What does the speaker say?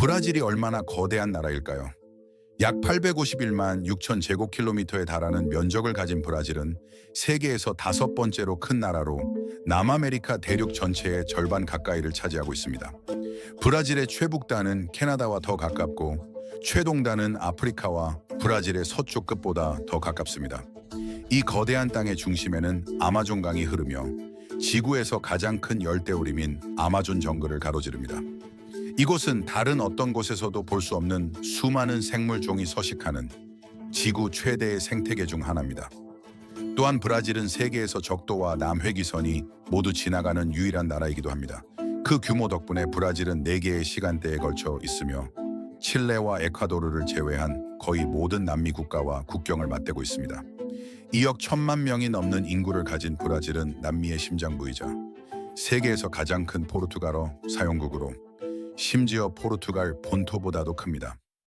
브라질이 얼마나 거대한 나라일까요? 약 851만 6천 제곱킬로미터에 달하는 면적을 가진 브라질은 세계에서 다섯 번째로 큰 나라로 남아메리카 대륙 전체의 절반 가까이를 차지하고 있습니다. 브라질의 최북단은 캐나다와 더 가깝고 최동단은 아프리카와 브라질의 서쪽 끝보다 더 가깝습니다. 이 거대한 땅의 중심에는 아마존강이 흐르며 지구에서 가장 큰 열대우림인 아마존 정글을 가로지릅니다. 이곳은 다른 어떤 곳에서도 볼 수 없는 수많은 생물종이 서식하는 지구 최대의 생태계 중 하나입니다. 또한 브라질은 세계에서 적도와 남회기선이 모두 지나가는 유일한 나라이기도 합니다. 그 규모 덕분에 브라질은 4개의 시간대에 걸쳐 있으며 칠레와 에콰도르를 제외한 거의 모든 남미 국가와 국경을 맞대고 있습니다. 2억 천만 명이 넘는 인구를 가진 브라질은 남미의 심장부이자 세계에서 가장 큰 포르투갈어 사용국으로 심지어 포르투갈 본토보다도 큽니다.